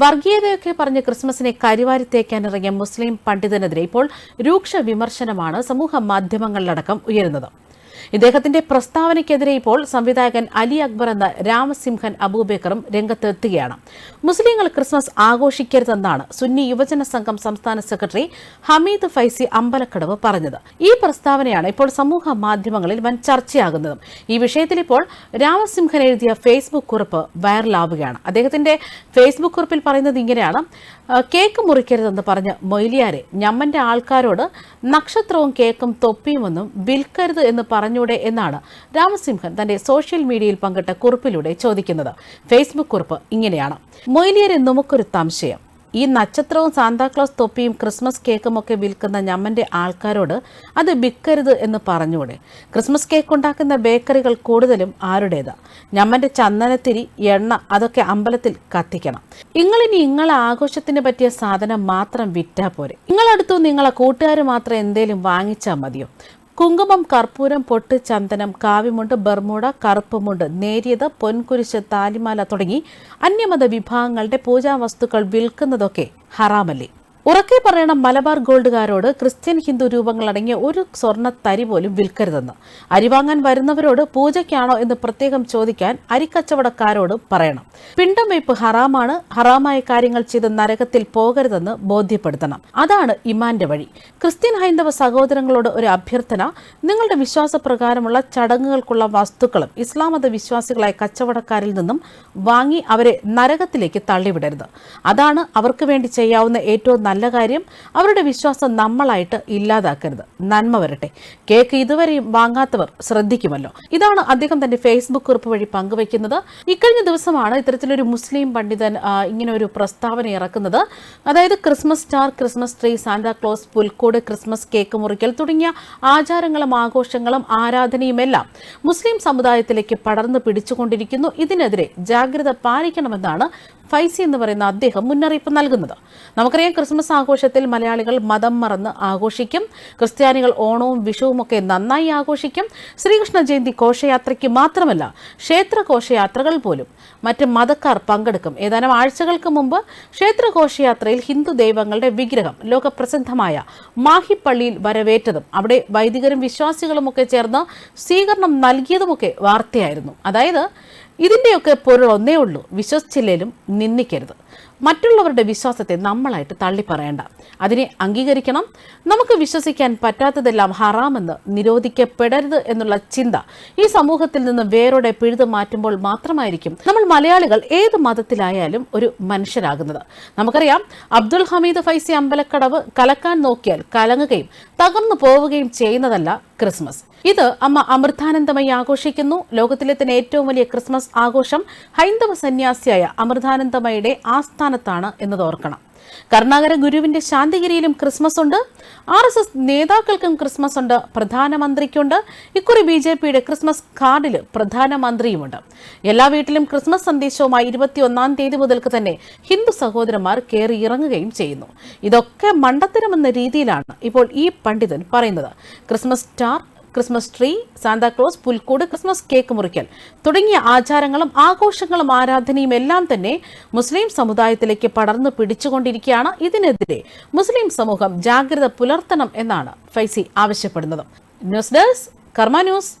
വർഗീയതയൊക്കെ പറഞ്ഞ് ക്രിസ്മസിനെ കരിവാരി തേക്കാനിറങ്ങിയ മുസ്ലിം പണ്ഡിതനെതിരെ ഇപ്പോൾ രൂക്ഷ വിമർശനമാണ് സമൂഹ മാധ്യമങ്ങളിലടക്കം ഉയരുന്നത്. ഇദ്ദേഹത്തിന്റെ പ്രസ്താവനയ്ക്കെതിരെ ഇപ്പോൾ സംവിധായകൻ അലി അക്ബർ എന്ന രാമസിംഹൻ അബൂബേക്കറും രംഗത്തെത്തുകയാണ്. മുസ്ലിങ്ങൾ ക്രിസ്മസ് ആഘോഷിക്കരുതെന്നാണ് സുന്നി യുവജന സംഘം സംസ്ഥാന സെക്രട്ടറി ഹമീദ് ഫൈസി അമ്പലക്കടവ് പറഞ്ഞത്. ഈ പ്രസ്താവനയാണ് ഇപ്പോൾ സമൂഹ മാധ്യമങ്ങളിൽ വൻ ചർച്ചയാകുന്നതും. ഈ വിഷയത്തിൽ ഇപ്പോൾ രാമസിംഹൻ എഴുതിയ ഫേസ്ബുക്ക് കുറിപ്പ് വൈറലാവുകയാണ്. അദ്ദേഹത്തിന്റെ ഫേസ്ബുക്ക് കുറിപ്പിൽ പറയുന്നത് ഇങ്ങനെയാണ്. "ആ, കേക്ക് മുറിക്കരുതെന്ന് പറഞ്ഞ മൊയ്ലിയാരെ ഞമ്മന്റെ ആൾക്കാരോട് നക്ഷത്രവും കേക്കും തൊപ്പിയുമൊന്നും വിൽക്കരുത് എന്ന് പറഞ്ഞൂടെ എന്നാണ് രാമസിംഹൻ തന്റെ സോഷ്യൽ മീഡിയയിൽ പങ്കിട്ട കുറിപ്പിലൂടെ ചോദിക്കുന്നത്. ഫേസ്ബുക്ക് കുറിപ്പ് ഇങ്ങനെയാണ്. മൊയ്ലിയരെ നമുക്കൊരു സംശയം. ഈ നക്ഷത്രവും സാന്താക്ലോസ് തൊപ്പിയും ക്രിസ്മസ് കേക്കും ഒക്കെ വിൽക്കുന്ന ഞമ്മന്റെ ആൾക്കാരോട് അത് വിൽക്കരുത് എന്ന് പറഞ്ഞൂടെ. ക്രിസ്മസ് കേക്ക് ഉണ്ടാക്കുന്ന ബേക്കറികൾ കൂടുതലും ആരുടേതാ? ഞമ്മന്റെ ചന്ദനത്തിരി എണ്ണ അതൊക്കെ അമ്പലത്തിൽ കത്തിക്കണം. നിങ്ങളിനി നിങ്ങളെ ആഘോഷത്തിന് പറ്റിയ സാധനം മാത്രം വിറ്റാ പോരെ. നിങ്ങളടുത്തു നിങ്ങളെ കൂട്ടുകാർ മാത്രം എന്തേലും വാങ്ങിച്ചാൽ മതിയോ? കുങ്കുമം കർപ്പൂരം പൊട്ട് ചന്ദനം കാവിമുണ്ട് ബർമൂട കറുപ്പുമുണ്ട് നേരിയത് പൊൻകുരിശ് താലിമാല തുടങ്ങി അന്യമത വിഭാഗങ്ങളുടെ പൂജാവസ്തുക്കൾ വിൽക്കുന്നതൊക്കെ ഹറാമല്ലേ? ഉറക്കെ പറയണം മലബാർ ഗോൾഡുകാരോട് ക്രിസ്ത്യൻ ഹിന്ദു രൂപങ്ങൾ അടങ്ങിയ ഒരു സ്വർണ തരി പോലും വിൽക്കരുതെന്ന്. അരി വാങ്ങാൻ വരുന്നവരോട് പൂജയ്ക്കാണോ എന്ന് പ്രത്യേകം ചോദിക്കാൻ അരിക്കച്ചവടക്കാരോട് പറയണം. പിണ്ടം വയ്പ് ഹറാമാണ് ഹറാമായ കാര്യങ്ങൾ ചെയ്ത് നരകത്തിൽ പോകരുതെന്ന് ബോധ്യപ്പെടുത്തണം. അതാണ് ഇമാന്റെ വഴി. ക്രിസ്ത്യൻ ഹൈന്ദവ സഹോദരങ്ങളോട് ഒരു അഭ്യർത്ഥന നിങ്ങളുടെ വിശ്വാസപ്രകാരമുള്ള ചടങ്ങുകൾക്കുള്ള വസ്തുക്കളും ഇസ്ലാം മത വിശ്വാസികളായ കച്ചവടക്കാരിൽ നിന്നും വാങ്ങി അവരെ നരകത്തിലേക്ക് തള്ളിവിടരുത്. അതാണ് അവർക്ക് വേണ്ടി ചെയ്യാവുന്ന ഏറ്റവും നല്ല കാര്യം അവരുടെ വിശ്വാസം നമ്മളായിട്ട് ഇല്ലാതാക്കരുത്. നന്മ വരട്ടെ. കേക്ക് ഇതുവരെയും വാങ്ങാത്തവർ ശ്രദ്ധിക്കുമല്ലോ. ഇതാണ് അദ്ദേഹം തന്റെ ഫേസ്ബുക്ക് കുറിപ്പ് വഴി പങ്കുവയ്ക്കുന്നത്. ഇക്കഴിഞ്ഞ ദിവസമാണ് ഇത്തരത്തിലൊരു മുസ്ലിം പണ്ഡിതൻ ഇങ്ങനെ ഒരു പ്രസ്താവന ഇറക്കുന്നത്. അതായത് Christmas star Christmas tree Santa പുൽക്കൂട് ക്രിസ്മസ് കേക്ക് മുറിക്കൽ തുടങ്ങിയ ആചാരങ്ങളും ആഘോഷങ്ങളും ആരാധനയുമെല്ലാം മുസ്ലിം സമുദായത്തിലേക്ക് പടർന്നു പിടിച്ചുകൊണ്ടിരിക്കുന്നു. ഇതിനെതിരെ ജാഗ്രത പാലിക്കണമെന്നാണ് ഫൈസി എന്ന് പറയുന്ന അദ്ദേഹം മുന്നറിയിപ്പ് നൽകുന്നത്. നമുക്കറിയാം ക്രിസ്മസ് ആഘോഷത്തിൽ മലയാളികൾ മതം മറന്ന് ആഘോഷിക്കും. ക്രിസ്ത്യാനികൾ ഓണവും വിഷുവും ഒക്കെ നന്നായി ആഘോഷിക്കും. ശ്രീകൃഷ്ണ ജയന്തി ഘോഷയാത്രയ്ക്ക് മാത്രമല്ല ക്ഷേത്ര ഘോഷയാത്രകൾ പോലും മറ്റ് മതക്കാർ പങ്കെടുക്കും. ഏതാനും ആഴ്ചകൾക്ക് മുമ്പ് ക്ഷേത്ര ഘോഷയാത്രയിൽ ഹിന്ദു ദൈവങ്ങളുടെ വിഗ്രഹം ലോകപ്രസിദ്ധമായ മാഹിപ്പള്ളിയിൽ വരവേറ്റതും അവിടെ വൈദികരും വിശ്വാസികളുമൊക്കെ ചേർന്ന് സ്വീകരണം നൽകിയതുമൊക്കെ വാർത്തയായിരുന്നു. അതായത് ഇതിന്റെയൊക്കെ പൊരുൾ ഒന്നേ ഉള്ളൂ. വിശ്വസിച്ചില്ലേലും നിന്ദിക്കരുത്. മറ്റുള്ളവരുടെ വിശ്വാസത്തെ നമ്മളായിട്ട് തള്ളിപ്പറയണ്ട അതിനെ അംഗീകരിക്കണം. നമുക്ക് വിശ്വസിക്കാൻ പറ്റാത്തതെല്ലാം ഹറാമെന്ന് നിരോധിക്കപ്പെടരുത് എന്നുള്ള ചിന്ത ഈ സമൂഹത്തിൽ നിന്ന് വേരോടെ പിഴുതു മാറ്റുമ്പോൾ മാത്രമായിരിക്കും നമ്മൾ മലയാളികൾ ഏത് മതത്തിലായാലും ഒരു മനുഷ്യരാകുന്നത്. നമുക്കറിയാം അബ്ദുൽ ഹമീദ് ഫൈസി അമ്പലക്കടവ് കലക്കാൻ നോക്കിയാൽ കലങ്ങുകയും തകർന്നു പോവുകയും ചെയ്യുന്നതല്ല ക്രിസ്മസ്. ഇത് അമ്മ അമൃതാനന്ദമയി ആഘോഷിക്കുന്നു. ലോകത്തിലെ തന്നെ ഏറ്റവും വലിയ ക്രിസ്മസ് ആഘോഷം ഹൈന്ദവ സന്യാസിയായ അമൃതാനന്ദമയുടെ ആസ്ഥാനത്താണ് എന്നത് ഓർക്കണം. കരുണാകര ഗുരുവിന്റെ ശാന്തിഗിരിയിലും ക്രിസ്മസ് ഉണ്ട്. ആർ എസ് എസ് നേതാക്കൾക്കും ക്രിസ്മസ് ഉണ്ട്. പ്രധാനമന്ത്രിക്കുണ്ട്. ഇക്കുറി ബി ജെ പിയുടെ ക്രിസ്മസ് കാർഡിൽ പ്രധാനമന്ത്രിയുമുണ്ട്. എല്ലാ വീട്ടിലും ക്രിസ്മസ് സന്ദേശവുമായി ഇരുപത്തിയൊന്നാം തീയതി മുതൽക്ക് തന്നെ ഹിന്ദു സഹോദരന്മാർ കയറി ഇറങ്ങുകയും ചെയ്യുന്നു. ഇതൊക്കെ മണ്ടത്തരമെന്ന രീതിയിലാണ് ഇപ്പോൾ ഈ പണ്ഡിതൻ പറയുന്നത്. Christmas star Christmas tree Santa പുൽക്കൂട് ക്രിസ്മസ് കേക്ക് മുറിക്കൽ തുടങ്ങിയ ആചാരങ്ങളും ആഘോഷങ്ങളും ആരാധനയും എല്ലാം തന്നെ മുസ്ലിം സമുദായത്തിലേക്ക് പടർന്നു പിടിച്ചുകൊണ്ടിരിക്കുകയാണ്. ഇതിനെതിരെ മുസ്ലിം സമൂഹം ജാഗ്രത പുലർത്തണം എന്നാണ് ഫൈസി ആവശ്യപ്പെടുന്നത്. ന്യൂസ് ഡെസ്ക് കർമ്മ ന്യൂസ്